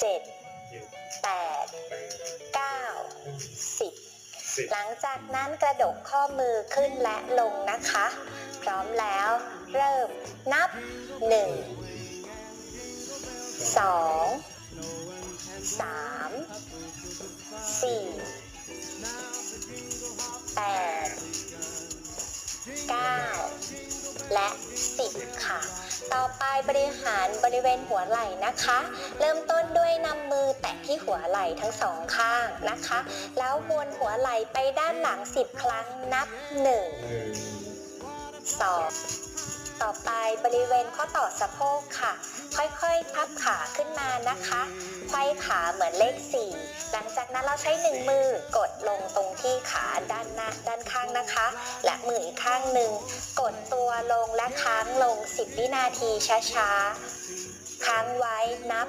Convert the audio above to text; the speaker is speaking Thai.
เจ็ดเจ็ดแปดแปดเก้าสิบสิบหลังจากนั้นกระดกข้อมือขึ้นและลงนะคะ พร้อมแล้วเริ่มนับหนึ่งสองสามสี่แปดเก้า และสิบค่ะ ต่อไปบริหารบริเวณหัวไหล่นะคะ เริ่มต้นด้วยนำมือแตะที่หัวไหล่ทั้งสองข้างนะคะ แล้ววนหัวไหล่ไปด้านหลัง 10 ครั้งนับ1หนึ่ง2 ต่อไปบริเวณข้อต่อสะโพกค่ะ ค่อยๆพับขาขึ้นมานะคะไขว้ขาเหมือนเลข 4 หลังจากนั้นเราใช้หนึ่งมือกดลงตรงที่ขาด้านหน้าด้านข้างนะคะ และมืออีกข้างหนึ่งกดตัวลงและค้างลง 10 วินาทีช้าๆ ค้างไว้นับ